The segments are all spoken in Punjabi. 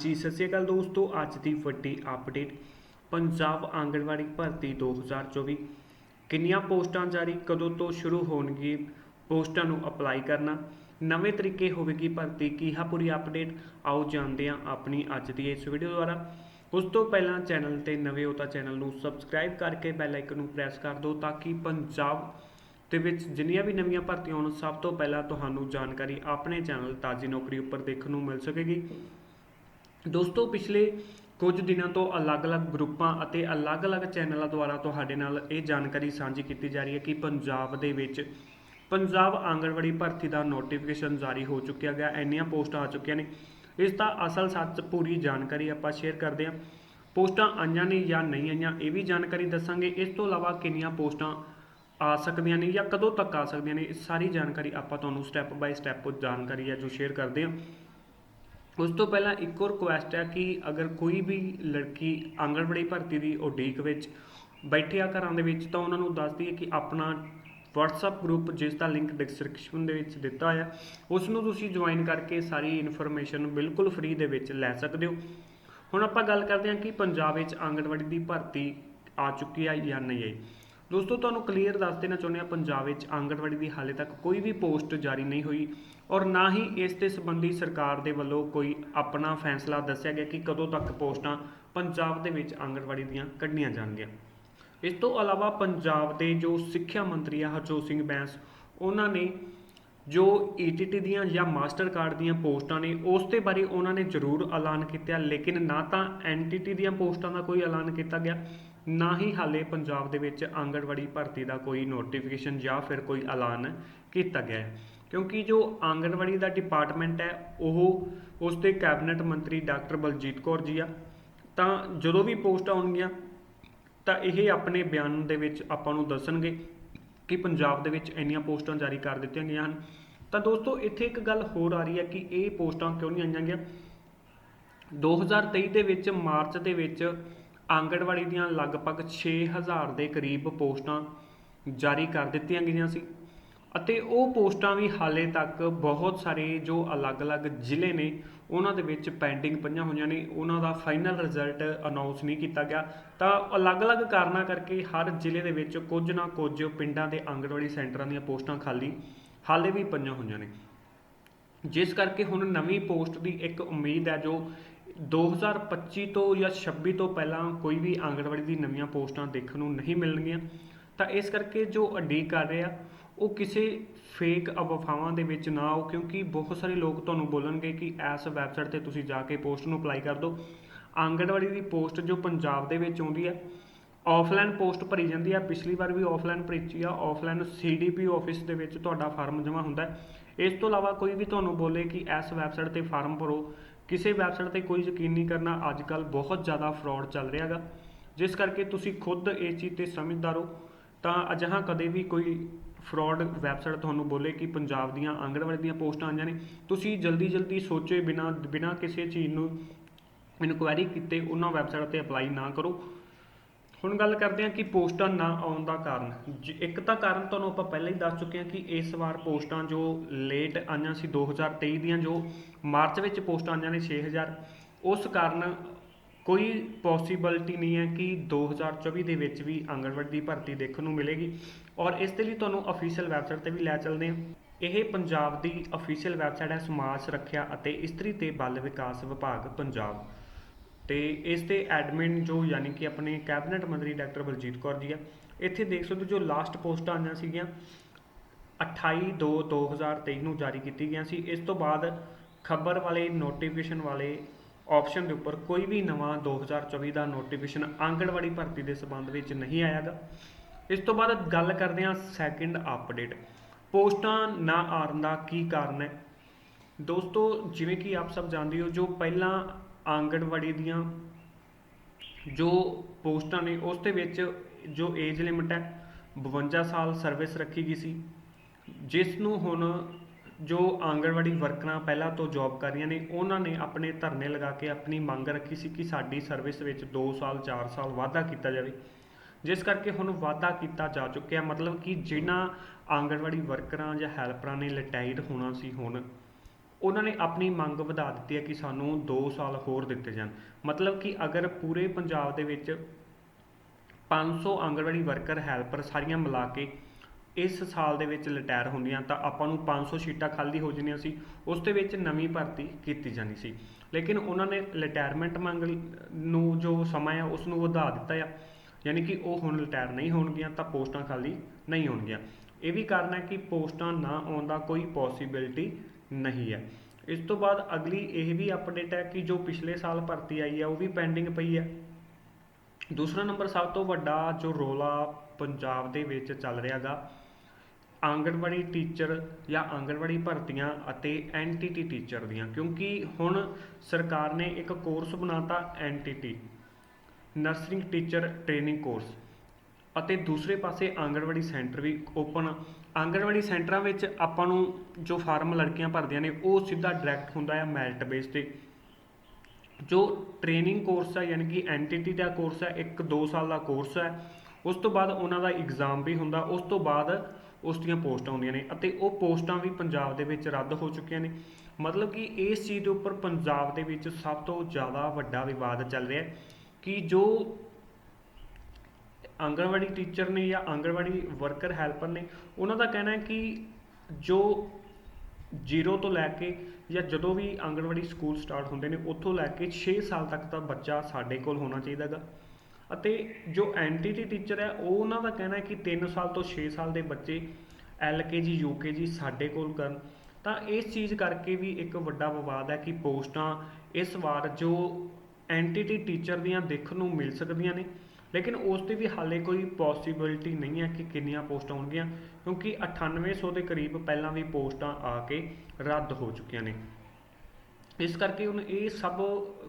ਜੀ, ਸਤਿ ਸ਼੍ਰੀ ਅਕਾਲ ਦੋਸਤੋ, ਅੱਜ ਦੀ ਵੱਡੀ ਅਪਡੇਟ ਪੰਜਾਬ ਆਂਗਣਵਾੜੀ ਭਰਤੀ 2024 ਕਿੰਨੀਆਂ ਪੋਸਟਾਂ ਜਾਰੀ, ਕਦੋਂ ਤੋਂ ਸ਼ੁਰੂ ਹੋਣਗੀ ਪੋਸਟਾਂ ਨੂੰ ਅਪਲਾਈ ਕਰਨਾ, ਨਵੇਂ ਤਰੀਕੇ ਹੋਵੇਗੀ ਭਰਤੀ, ਕੀ ਹੈ ਪੂਰੀ ਅਪਡੇਟ ਆਓ ਜਾਣਦੇ ਹਾਂ ਆਪਣੀ ਅੱਜ ਦੀ ਇਸ ਵੀਡੀਓ ਦੁਆਰਾ। ਉਸ ਤੋਂ ਪਹਿਲਾਂ ਚੈਨਲ ਤੇ ਨਵੇਂ ਹੋ ਤਾਂ ਚੈਨਲ ਨੂੰ ਸਬਸਕ੍ਰਾਈਬ ਕਰਕੇ ਬੈਲ ਆਈਕਨ ਨੂੰ ਪ੍ਰੈਸ ਕਰ ਦਿਓ ਤਾਂ ਕਿ ਪੰਜਾਬ ਦੇ ਵਿੱਚ ਜਿੰਨੀਆਂ ਵੀ ਨਵੀਆਂ ਭਰਤੀਆਂ ਹੋਣ, ਸਭ ਤੋਂ ਪਹਿਲਾਂ ਤੁਹਾਨੂੰ ਜਾਣਕਾਰੀ ਆਪਣੇ ਚੈਨਲ ਤਾਜੀ ਨੌਕਰੀ ਉੱਪਰ ਦੇਖਣ ਨੂੰ ਮਿਲ ਸਕੇਗੀ। ਦੋਸਤੋ, ਪਿਛਲੇ ਕੁਝ ਦਿਨਾਂ ਤੋਂ ਅਲੱਗ-ਅਲੱਗ ਗਰੁੱਪਾਂ ਅਤੇ ਅਲੱਗ-ਅਲੱਗ ਚੈਨਲਾਂ ਦੁਆਰਾ ਤੁਹਾਡੇ ਨਾਲ ਇਹ ਜਾਣਕਾਰੀ ਸਾਂਝੀ ਕੀਤੀ ਜਾ ਰਹੀ ਹੈ ਕਿ ਪੰਜਾਬ ਦੇ ਵਿੱਚ ਪੰਜਾਬ ਆਂਗਣਵਾੜੀ ਭਰਤੀ ਦਾ ਨੋਟੀਫਿਕੇਸ਼ਨ ਜਾਰੀ ਹੋ ਚੁੱਕਿਆ ਗਿਆ, ਇੰਨੀਆਂ ਪੋਸਟਾਂ ਆ ਚੁੱਕੀਆਂ ਨੇ। ਇਸ ਦਾ ਅਸਲ ਸੱਚ ਪੂਰੀ ਜਾਣਕਾਰੀ ਆਪਾਂ ਸ਼ੇਅਰ ਕਰਦੇ ਹਾਂ। ਪੋਸਟਾਂ ਆਈਆਂ ਨੇ ਜਾਂ ਨਹੀਂ ਆਈਆਂ, ਇਹ ਵੀ ਜਾਣਕਾਰੀ ਦੱਸਾਂਗੇ। ਇਸ ਤੋਂ ਇਲਾਵਾ ਕਿੰਨੀਆਂ ਪੋਸਟਾਂ ਆ ਸਕਦੀਆਂ ਨੇ ਜਾਂ ਕਦੋਂ ਤੱਕ ਆ ਸਕਦੀਆਂ ਨੇ, ਇਹ ਸਾਰੀ ਜਾਣਕਾਰੀ ਆਪਾਂ ਤੁਹਾਨੂੰ ਸਟੈਪ ਬਾਈ ਸਟੈਪ ਜਾਣਕਾਰੀ ਹੈ ਜੋ ਸ਼ੇਅਰ ਕਰਦੇ ਹਾਂ। ਉਸ ਤੋਂ ਪਹਿਲਾਂ ਇੱਕ ਹੋਰ ਰਿਕੁਐਸਟ ਹੈ ਕਿ ਅਗਰ ਕੋਈ ਵੀ ਲੜਕੀ ਆਂਗਣਵਾੜੀ ਭਰਤੀ ਦੀ ਉਡੀਕ ਵਿੱਚ ਬੈਠੇ ਆ ਘਰਾਂ ਦੇ ਵਿੱਚ ਤਾਂ ਉਹਨਾਂ ਨੂੰ ਦੱਸਦੀ ਦਈਏ ਕਿ ਆਪਣਾ WhatsApp ਗਰੁੱਪ ਜਿਸ ਦਾ ਲਿੰਕ ਡਿਸਕ੍ਰਿਪਸ਼ਨ ਦੇ ਵਿੱਚ ਦਿੱਤਾ ਹੋਇਆ, ਉਸ ਨੂੰ ਤੁਸੀਂ ਜੁਆਇਨ ਕਰਕੇ ਸਾਰੀ ਇਨਫੋਰਮੇਸ਼ਨ ਬਿਲਕੁਲ ਫ੍ਰੀ ਦੇ ਵਿੱਚ ਲੈ ਸਕਦੇ ਹੋ। ਹੁਣ ਆਪਾਂ ਗੱਲ ਕਰਦੇ ਹਾਂ ਕਿ ਪੰਜਾਬ ਵਿੱਚ ਆਂਗਣਵਾੜੀ ਦੀ ਭਰਤੀ ਆ ਚੁੱਕੀ ਹੈ ਜਾਂ ਨਹੀਂ ਆਈ। ਦੋਸਤੋ, ਤੁਹਾਨੂੰ ਕਲੀਅਰ ਦੱਸ ਦੇਣਾ ਚਾਹੁੰਦੇ ਹਾਂ, ਪੰਜਾਬ ਵਿੱਚ ਆਂਗਣਵਾੜੀ ਦੀ ਹਾਲੇ ਤੱਕ ਕੋਈ ਵੀ ਪੋਸਟ ਜਾਰੀ ਨਹੀਂ ਹੋਈ। ਔਰ ਨਾ ਹੀ ਇਸ ਦੇ ਸੰਬੰਧੀ ਸਰਕਾਰ ਦੇ ਵੱਲੋਂ ਕੋਈ ਆਪਣਾ ਫੈਸਲਾ ਦੱਸਿਆ ਗਿਆ ਕਿ ਕਦੋਂ ਤੱਕ ਪੋਸਟਾਂ ਪੰਜਾਬ ਦੇ ਵਿੱਚ ਆਂਗਣਵਾੜੀ ਦੀਆਂ ਕੱਢੀਆਂ ਜਾਣਗੀਆਂ। ਇਸ ਤੋਂ ਇਲਾਵਾ ਪੰਜਾਬ ਦੇ ਜੋ ਸਿੱਖਿਆ ਮੰਤਰੀ ਆ ਹਰਜੋਤ ਸਿੰਘ ਬੈਂਸ, ਉਹਨਾਂ ਨੇ ਜੋ ਈਟੀਟੀ ਦੀਆਂ ਜਾਂ ਮਾਸਟਰ ਕਾਰਡ ਦੀਆਂ ਪੋਸਟਾਂ ਨੇ, ਉਸ ਦੇ ਬਾਰੇ ਉਹਨਾਂ ਨੇ ਜ਼ਰੂਰ ਐਲਾਨ ਕੀਤਾ, ਲੇਕਿਨ ਨਾ ਤਾਂ ਐਨਟੀਟੀ ਦੀਆਂ ਪੋਸਟਾਂ ਦਾ ਕੋਈ ਐਲਾਨ ਕੀਤਾ ਗਿਆ, ਨਾ ਹੀ ਹਾਲੇ ਪੰਜਾਬ ਦੇ ਵਿੱਚ ਆਂਗਣਵਾੜੀ ਭਰਤੀ ਦਾ ਕੋਈ ਨੋਟੀਫਿਕੇਸ਼ਨ ਜਾਂ ਫਿਰ ਕੋਈ ਐਲਾਨ ਕੀਤਾ ਗਿਆ ਹੈ। ਕਿਉਂਕਿ ਜੋ ਆਂਗਣਵਾੜੀ ਦਾ ਡਿਪਾਰਟਮੈਂਟ ਹੈ, ਉਹ ਉਸ ਦੇ ਕੈਬਨਿਟ ਮੰਤਰੀ ਡਾਕਟਰ ਬਲਜੀਤ ਕੌਰ ਜੀ ਆ। ਤਾਂ ਜਦੋਂ ਵੀ ਪੋਸਟ ਆਉਣਗੀਆਂ, ਤਾਂ ਇਹ ਆਪਣੇ ਬਿਆਨ ਦੇ ਵਿੱਚ ਆਪਾਂ ਨੂੰ ਦੱਸਣਗੇ ਕਿ ਪੰਜਾਬ ਦੇ ਵਿੱਚ ਇੰਨੀਆਂ ਪੋਸਟਾਂ ਜਾਰੀ ਕਰ ਦਿੱਤੀਆਂ ਗਈਆਂ ਹਨ। ਤਾਂ ਦੋਸਤੋ, ਇੱਥੇ ਇੱਕ ਗੱਲ ਹੋਰ ਆ ਰਹੀ ਹੈ ਕਿ ਇਹ ਪੋਸਟਾਂ ਕਿਉਂ ਨਹੀਂ ਆਈਆਂ ਗਈਆਂ? 2023 ਦੇ ਵਿੱਚ, ਮਾਰਚ ਦੇ ਵਿੱਚ ਆਂਗਣਵਾੜੀ ਦੀਆਂ ਲਗਭਗ 6000 ਦੇ ਕਰੀਬ ਪੋਸਟਾਂ ਜਾਰੀ ਕਰ ਦਿੱਤੀਆਂ ਗਈਆਂ ਸੀ। ਅਤੇ ਉਹ ਪੋਸਟਾਂ ਵੀ ਹਾਲੇ ਤੱਕ ਬਹੁਤ ਸਾਰੇ ਜੋ ਅਲੱਗ-ਅਲੱਗ ਜ਼ਿਲ੍ਹੇ ਨੇ, ਉਹਨਾਂ ਦੇ ਵਿੱਚ ਪੈਂਡਿੰਗ ਪਈਆਂ ਹੋਈਆਂ ਨੇ, ਉਹਨਾਂ ਦਾ ਫਾਈਨਲ ਰਿਜ਼ਲਟ ਅਨਾਉਂਸ ਨਹੀਂ ਕੀਤਾ ਗਿਆ। ਤਾਂ ਅਲੱਗ-ਅਲੱਗ ਕਾਰਨਾਂ ਕਰਕੇ ਹਰ ਜ਼ਿਲ੍ਹੇ ਦੇ ਵਿੱਚ ਕੁਝ ਨਾ ਕੁਝ ਪਿੰਡਾਂ ਦੇ ਆਂਗਣਵਾੜੀ ਸੈਂਟਰਾਂ ਦੀਆਂ ਪੋਸਟਾਂ ਖਾਲੀ ਹਾਲੇ ਵੀ ਪਈਆਂ ਹੋਈਆਂ ਨੇ। ਜਿਸ ਕਰਕੇ ਹੁਣ ਨਵੀਂ ਪੋਸਟ ਦੀ ਇੱਕ ਉਮੀਦ ਹੈ ਜੋ 2025 ਤੋਂ ਜਾਂ 26 ਤੋਂ ਪਹਿਲਾਂ ਕੋਈ ਵੀ ਆਂਗਣਵਾੜੀ ਦੀ ਨਵੀਆਂ ਪੋਸਟਾਂ ਦੇਖਣ ਨੂੰ ਨਹੀਂ ਮਿਲਣਗੀਆਂ, ਤਾਂ ਇਸ ਕਰਕੇ ਜੋ ਉਡੀਕ ਕਰ ਰਹੇ ਆ ਉਹ ਕਿਸੇ ਫੇਕ ਅਫਵਾਹਾਂ ਦੇ ਵਿੱਚ ਨਾ ਆਓ, ਕਿਉਂਕਿ ਬਹੁਤ ਸਾਰੇ ਲੋਕ ਤੁਹਾਨੂੰ ਬੋਲਣਗੇ ਕਿ ਇਸ ਵੈਬਸਾਈਟ ਤੇ ਤੁਸੀਂ ਜਾ ਕੇ ਪੋਸਟ ਨੂੰ ਅਪਲਾਈ ਕਰ ਦਿਓ। ਆਂਗਣਵਾੜੀ ਦੀ ਪੋਸਟ ਜੋ ਪੰਜਾਬ ਦੇ ਵਿੱਚ ਆਉਂਦੀ ਹੈ ਆਫਲਾਈਨ ਪੋਸਟ ਭਰੀ ਜਾਂਦੀ ਹੈ। ਪਿਛਲੀ ਵਾਰ ਵੀ ਆਫਲਾਈਨ ਭੇਜੀ ਆ ਆਫਲਾਈਨ ਸੀਡੀਪੀ ਆਫਿਸ ਦੇ ਵਿੱਚ ਤੁਹਾਡਾ ਫਾਰਮ ਜਮ੍ਹਾਂ ਹੁੰਦਾ ਇਸ ਤੋਂ ਇਲਾਵਾ ਕੋਈ ਵੀ ਤੁਹਾਨੂੰ ਬੋਲੇ ਕਿ ਇਸ ਵੈਬਸਾਈਟ ਤੇ ਫਾਰਮ ਭਰੋ, ਕਿਸੇ ਵੈਬਸਾਈਟ ਤੇ ਕੋਈ ਯਕੀਨ ਨਹੀਂ ਕਰਨਾ ਅੱਜ ਕੱਲ ਬਹੁਤ ਜ਼ਿਆਦਾ ਫਰਾਡ ਚੱਲ ਰਿਹਾ ਹੈਗਾ। ਜਿਸ ਕਰਕੇ ਤੁਸੀਂ ਖੁਦ ਇਸ ਚੀਜ਼ ਤੇ ਸਮਝਦਾਰ ਹੋ, ਤਾਂ ਅਜਿਹਾ ਕਦੇ ਵੀ ਕੋਈ ਫਰਾਡ ਵੈਬਸਾਈਟ ਤੁਹਾਨੂੰ ਬੋਲੇ ਕਿ ਪੰਜਾਬ ਦੀਆਂ ਆਂਗਣਵਾੜੀ ਦੀਆਂ ਪੋਸਟਾਂ ਆਈਆਂ ਨੇ। ਤੁਸੀਂ ਜਲਦੀ ਜਲਦੀ ਸੋਚੇ ਬਿਨਾ ਬਿਨਾ ਕਿਸੇ ਚੀਜ਼ ਨੂੰ ਇਨਕੁਆਇਰੀ ਕੀਤੇ, ਉਹਨਾਂ ਵੈਬਸਾਈਟ ਤੇ ਅਪਲਾਈ ਨਾ ਕਰੋ। ਹੁਣ ਗੱਲ ਕਰਦੇ ਹਾਂ ਕਿ ਪੋਸਟਾਂ ਨਾ ਆਉਣ ਦਾ ਕਾਰਨ। ਜ- ਇੱਕ ਤਾਂ ਕਾਰਨ ਤੁਹਾਨੂੰ ਆਪਾਂ ਪਹਿਲਾਂ ਹੀ ਦੱਸ ਚੁੱਕੇ ਹਾਂ ਕਿ ਇਸ ਵਾਰ ਪੋਸਟਾਂ ਜੋ ਲੇਟ ਆਈਆਂ ਸੀ 2023 ਦੀਆਂ ਜੋ ਮਾਰਚ ਵਿੱਚ ਪੋਸਟਾਂ ਆਈਆਂ ਨੇ 6000 ਉਸ ਕਾਰਨ ਕੋਈ ਪੋਸੀਬਿਲਿਟੀ ਨਹੀਂ ਹੈ ਕਿ 2024 ਦੇ ਵਿੱਚ ਵੀ ਆਂਗਣਵਾੜੀ ਦੀ ਭਰਤੀ ਦੇਖਣ ਨੂੰ ਮਿਲੇਗੀ। ਔਰ ਇਸ ਦੇ ਲਈ ਤੁਹਾਨੂੰ ਅਫੀਸ਼ੀਅਲ ਵੈਬਸਾਈਟ ਤੇ ਵੀ ਲੈ ਚੱਲਦੇ ਹਾਂ। ਇਹ ਪੰਜਾਬ ਦੀ ਅਫੀਸ਼ੀਅਲ ਵੈਬਸਾਈਟ ਹੈ ਸਮਾਜ ਸੁਰੱਖਿਆ ਅਤੇ ਇਸਤਰੀ ਤੇ ਬਾਲ ਵਿਕਾਸ ਵਿਭਾਗ ਪੰਜਾਬ। ਤੇ ਇਸ 'ਤੇ ਐਡਮਿਨ ਜੋ ਯਾਨੀ ਕਿ ਆਪਣੇ ਕੈਬਨਿਟ ਮੰਤਰੀ ਡਾਕਟਰ ਬਲਜੀਤ ਕੌਰ ਜੀ ਆ, ਇੱਥੇ ਦੇਖ ਸਕਦੇ ਹੋ ਜੋ ਲਾਸਟ ਪੋਸਟਾਂ ਆਈਆਂ ਸੀਗੀਆਂ 28 2 2023 ਨੂੰ ਜਾਰੀ ਕੀਤੀ ਗਈਆਂ ਸੀ। ਇਸ ਤੋਂ ਬਾਅਦ ਖਬਰ ਵਾਲੇ ਨੋਟੀਫਿਕੇਸ਼ਨ ਵਾਲੇ ਆਪਸ਼ਨ ਦੇ ਉੱਪਰ ਕੋਈ ਵੀ ਨਵਾਂ 2024 ਦਾ ਨੋਟੀਫਿਕੇਸ਼ਨ ਆਂਗਣਵਾੜੀ ਭਰਤੀ ਦੇ ਸੰਬੰਧ ਵਿੱਚ ਨਹੀਂ ਆਇਆਗਾ। ਇਸ ਤੋਂ ਬਾਅਦ ਗੱਲ ਕਰਦੇ ਹਾਂ ਸੈਕਿੰਡ ਅਪਡੇਟ ਪੋਸਟਾਂ ਨਾ ਆਉਣ ਦਾ ਕੀ ਕਾਰਨ ਹੈ? ਦੋਸਤੋ, ਜਿਵੇਂ ਕਿ ਆਪ ਸਭ ਜਾਣਦੇ ਹੋ, ਜੋ ਪਹਿਲਾਂ ਆਂਗਣਵਾੜੀ ਦੀਆਂ ਜੋ ਪੋਸਟਾਂ ਨੇ, ਉਸ ਦੇ ਵਿੱਚ ਜੋ ਏਜ ਲਿਮਟ ਹੈ 52 ਸਾਲ ਸਰਵਿਸ ਰੱਖੀ ਗਈ ਸੀ। ਜਿਸ ਨੂੰ ਹੁਣ ਜੋ ਆਂਗਣਵਾੜੀ ਵਰਕਰਾਂ ਪਹਿਲਾਂ ਤੋਂ ਜੌਬ ਕਰ ਰਹੀਆਂ ਨੇ, ਉਹਨਾਂ ਨੇ ਆਪਣੇ ਧਰਨੇ ਲਗਾ ਕੇ ਆਪਣੀ ਮੰਗ ਰੱਖੀ ਸੀ ਕਿ ਸਾਡੀ ਸਰਵਿਸ ਵਿੱਚ 2 ਸਾਲ 4 ਸਾਲ ਵਾਧਾ ਕੀਤਾ ਜਾਵੇ। ਜਿਸ ਕਰਕੇ ਹੁਣ ਵਾਧਾ ਕੀਤਾ ਜਾ ਚੁੱਕਿਆ, ਮਤਲਬ ਕਿ ਜਿਨ੍ਹਾਂ ਆਂਗਣਵਾੜੀ ਵਰਕਰਾਂ ਜਾਂ ਹੈਲਪਰਾਂ ਨੇ ਰਿਟਾਇਰ ਹੋਣਾ ਸੀ ਹੁਣ, ਉਹਨਾਂ ਨੇ ਆਪਣੀ ਮੰਗ ਵਧਾ ਦਿੱਤੀ ਹੈ ਕਿ ਸਾਨੂੰ 2 ਸਾਲ ਹੋਰ ਦਿੱਤੇ ਜਾਣ। ਮਤਲਬ ਕਿ ਅਗਰ ਪੂਰੇ ਪੰਜਾਬ ਦੇ ਵਿੱਚ 500 ਆਂਗਣਵਾੜੀ ਵਰਕਰ, ਹੈਲਪਰ ਸਾਰੀਆਂ ਮਿਲਾ ਕੇ ਇਸ ਸਾਲ ਦੇ ਵਿੱਚ ਰਿਟਾਇਰ ਹੁੰਦੀਆਂ ਤਾਂ ਆਪਾਂ ਨੂੰ 500 ਸੀਟਾਂ ਖਾਲੀ ਹੋ ਜਾਂਦੀਆਂ ਸੀ। ਉਸ ਦੇ ਵਿੱਚ ਨਵੀਂ ਭਰਤੀ ਕੀਤੀ ਜਾਣੀ ਸੀ। ਲੇਕਿਨ ਉਹਨਾਂ ਨੇ ਰਿਟਾਇਰਮੈਂਟ ਮੰਗ ਨੂੰ ਜੋ ਸਮਾਂ ਆ ਉਸ ਨੂੰ ਵਧਾ ਦਿੱਤਾ ਆ। ਯਾਨੀ ਕਿ ਉਹ ਹੁਣ ਰਿਟਾਇਰ ਨਹੀਂ ਹੋਣਗੀਆਂ ਤਾਂ ਪੋਸਟਾਂ ਖਾਲੀ ਨਹੀਂ ਹੋਣਗੀਆਂ। ਇਹ ਵੀ ਕਾਰਨ ਹੈ ਕਿ ਪੋਸਟਾਂ ਨਾ ਆਉਣ ਦਾ ਕੋਈ ਪੋਸੀਬਿਲਿਟੀ ਨਹੀਂ ਹੈ। ਇਸ ਤੋਂ ਬਾਅਦ ਅਗਲੀ ਇਹ ਵੀ ਅਪਡੇਟ ਹੈ ਕਿ ਜੋ ਪਿਛਲੇ ਸਾਲ ਭਰਤੀ ਆਈ ਹੈ ਉਹ ਵੀ ਪੈਂਡਿੰਗ ਪਈ ਹੈ ਦੂਸਰਾ ਨੰਬਰ ਸਭ ਤੋਂ ਵੱਡਾ ਜੋ ਰੋਲਾ ਪੰਜਾਬ ਦੇ ਵਿੱਚ ਚੱਲ ਰਿਹਾਗਾ ਆਂਗਣਵਾੜੀ ਟੀਚਰ ਜਾਂ ਆਂਗਣਵਾੜੀ ਭਰਤੀਆਂ ਅਤੇ ਐਨਟੀਟੀ ਟੀਚਰ ਦੀਆਂ, ਕਿਉਂਕਿ ਹੁਣ ਸਰਕਾਰ ਨੇ ਇੱਕ ਕੋਰਸ ਬਣਾਤਾ T nursery teacher training course. ਅਤੇ ਦੂਸਰੇ ਪਾਸੇ ਆਂਗਣਵਾੜੀ ਸੈਂਟਰ ਵੀ ਓਪਨ ਆਂਗਣਵਾੜੀ ਸੈਂਟਰਾਂ ਵਿੱਚ ਆਪਾਂ ਨੂੰ ਜੋ ਫਾਰਮ ਲੜਕੀਆਂ ਭਰਦੀਆਂ ਨੇ, ਉਹ ਸਿੱਧਾ ਡਾਇਰੈਕਟ ਹੁੰਦਾ ਹੈ ਮੈਰਿਟ ਬੇਸ ਤੇ। ਜੋ ਟ੍ਰੇਨਿੰਗ ਕੋਰਸ ਹੈ ਯਾਨੀ ਕਿ ਐਨਟੀਟੀ ਦਾ ਕੋਰਸ ਹੈ ਇੱਕ 2 ਸਾਲ ਦਾ ਕੋਰਸ ਹੈ ਉਸ ਤੋਂ ਬਾਅਦ ਉਹਨਾਂ ਦਾ ਐਗਜ਼ਾਮ ਵੀ ਹੁੰਦਾ। ਉਸ ਤੋਂ ਬਾਅਦ ਉਸ ਦੀਆਂ ਪੋਸਟਾਂ ਆਉਂਦੀਆਂ ਨੇ ਅਤੇ ਉਹ ਪੋਸਟਾਂ ਵੀ ਪੰਜਾਬ ਦੇ ਵਿੱਚ ਰੱਦ ਹੋ ਚੁੱਕੀਆਂ ਨੇ। ਮਤਲਬ ਕਿ ਇਸ ਚੀਜ਼ ਦੇ ਉੱਪਰ ਪੰਜਾਬ ਦੇ ਵਿੱਚ ਸਭ ਤੋਂ ਜ਼ਿਆਦਾ ਵੱਡਾ ਵਿਵਾਦ ਚੱਲ ਰਿਹਾ ਹੈ ਕਿ ਜੋ ਆਂਗਣਵਾੜੀ ਟੀਚਰ ਨੇ ਜਾਂ ਆਂਗਣਵਾੜੀ ਵਰਕਰ, ਹੈਲਪਰ ਨੇ, ਉਹਨਾਂ ਦਾ ਕਹਿਣਾ ਹੈ ਕਿ ਜੋ ਜ਼ੀਰੋ ਤੋਂ ਲੈ ਕੇ ਜਾਂ ਜਦੋਂ ਵੀ ਆਂਗਣਵਾੜੀ ਸਕੂਲ ਸਟਾਰਟ ਹੁੰਦੇ ਨੇ, ਉੱਥੋਂ ਲੈ ਕੇ 6 ਸਾਲ ਤੱਕ ਦਾ ਬੱਚਾ ਸਾਡੇ ਕੋਲ ਹੋਣਾ ਚਾਹੀਦਾਗਾ ਅਤੇ ਜੋ ਐਨਟੀਟੀ ਟੀਚਰ ਹੈ, ਉਹ ਉਹਨਾਂ ਦਾ ਕਹਿਣਾ ਹੈ ਕਿ 3 ਸਾਲ ਤੋਂ 6 ਸਾਲ ਦੇ ਬੱਚੇ ਐਲਕੇਜੀ ਯੂਕੇਜੀ ਸਾਡੇ ਕੋਲ ਕਰਨ। ਤਾਂ ਇਸ ਚੀਜ਼ ਕਰਕੇ ਵੀ ਇੱਕ ਵੱਡਾ ਵਿਵਾਦ ਹੈ ਕਿ ਪੋਸਟਾਂ ਇਸ ਵਾਰ ਜੋ ਐਨਟੀਟੀ ਟੀਚਰ ਦੀਆਂ ਦੇਖਣ ਨੂੰ ਮਿਲ ਸਕਦੀਆਂ ਨੇ, ਲੇਕਿਨ ਉਸ ਤੇ ਵੀ ਹਾਲੇ ਕੋਈ ਪੋਸੀਬਿਲਿਟੀ ਨਹੀਂ ਹੈ ਕਿ ਕਿੰਨੀਆਂ ਪੋਸਟਾਂ ਹੋਣਗੀਆਂ, ਕਿਉਂਕਿ 9800 ਦੇ ਕਰੀਬ ਪਹਿਲਾਂ ਵੀ ਪੋਸਟਾਂ ਆ ਕੇ ਰੱਦ ਹੋ ਚੁੱਕੀਆਂ ਨੇ। ਇਸ ਕਰਕੇ ਹੁਣ ਇਹ ਸਭ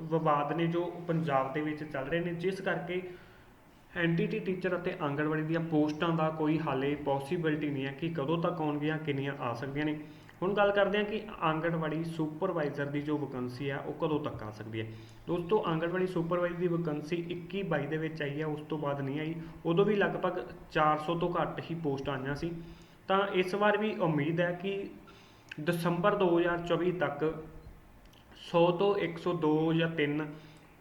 ਵਿਵਾਦ ਨੇ ਜੋ ਪੰਜਾਬ ਦੇ ਵਿੱਚ ਚੱਲ ਰਹੇ ਨੇ, ਜਿਸ ਕਰਕੇ ਐਨਟੀਟੀ ਟੀਚਰ ਅਤੇ ਆਂਗਣਵਾੜੀ ਦੀਆਂ ਪੋਸਟਾਂ ਦਾ ਕੋਈ ਹਾਲੇ ਪੋਸੀਬਿਲਿਟੀ ਨਹੀਂ ਹੈ ਕਿ ਕਦੋਂ ਤੱਕ ਆਉਣਗੀਆਂ, ਕਿੰਨੀਆਂ ਆ ਸਕਦੀਆਂ ਨੇ। ਹੁਣ ਗੱਲ ਕਰਦੇ ਹਾਂ ਕਿ ਆਂਗਣਵਾੜੀ ਸੁਪਰਵਾਈਜ਼ਰ ਦੀ ਜੋ ਵੈਕੰਸੀ ਹੈ, ਉਹ ਕਦੋਂ ਤੱਕ ਆ ਸਕਦੀ ਹੈ? ਦੋਸਤੋ, ਆਂਗਣਵਾੜੀ ਸੁਪਰਵਾਈਜ਼ਰ ਦੀ ਵੈਕੰਸੀ 21 22 ਦੇ ਵਿੱਚ ਆਈ ਹੈ, ਉਸ ਤੋਂ ਬਾਅਦ ਨਹੀਂ ਆਈ। ਉਦੋਂ ਵੀ ਲਗਭਗ 400 ਤੋਂ ਘੱਟ ਹੀ ਪੋਸਟਾਂ ਆਈਆਂ ਸੀ। ਤਾਂ ਇਸ ਵਾਰ ਵੀ ਉਮੀਦ ਹੈ ਕਿ ਦਸੰਬਰ 2024 ਤੱਕ 100 ਤੋਂ 102 ਜਾਂ 3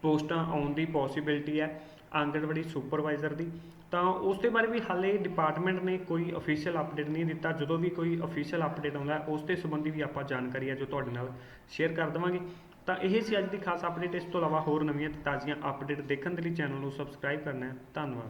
ਪੋਸਟਾਂ ਆਉਣ ਦੀ ਪੋਸੀਬਿਲਿਟੀ ਹੈ ਆਂਗਣਵਾੜੀ ਸੁਪਰਵਾਈਜ਼ਰ ਦੀ। ਤਾਂ ਉਸ ਦੇ ਬਾਰੇ ਵੀ ਹਾਲੇ ਡਿਪਾਰਟਮੈਂਟ ਨੇ ਕੋਈ ਅਫੀਸ਼ੀਅਲ ਅਪਡੇਟ ਨਹੀਂ ਦਿੱਤਾ। ਜਦੋਂ ਵੀ ਕੋਈ ਅਫੀਸ਼ੀਅਲ ਅਪਡੇਟ ਆਉਂਦਾ ਉਸ ਦੇ ਸੰਬੰਧੀ ਵੀ ਆਪਾਂ ਜਾਣਕਾਰੀ ਹੈ ਜੋ ਤੁਹਾਡੇ ਨਾਲ ਸ਼ੇਅਰ ਕਰ ਦੇਵਾਂਗੇ। ਤਾਂ ਇਹ ਸੀ ਅੱਜ ਦੀ ਖਾਸ ਅਪਡੇਟ ਇਸ ਤੋਂ ਇਲਾਵਾ ਹੋਰ ਨਵੀਆਂ ਤੇ ਤਾਜ਼ੀਆਂ ਅਪਡੇਟ ਦੇਖਣ ਦੇ ਲਈ ਚੈਨਲ ਨੂੰ ਸਬਸਕ੍ਰਾਈਬ ਕਰਨਾ ਹੈ। ਧੰਨਵਾਦ।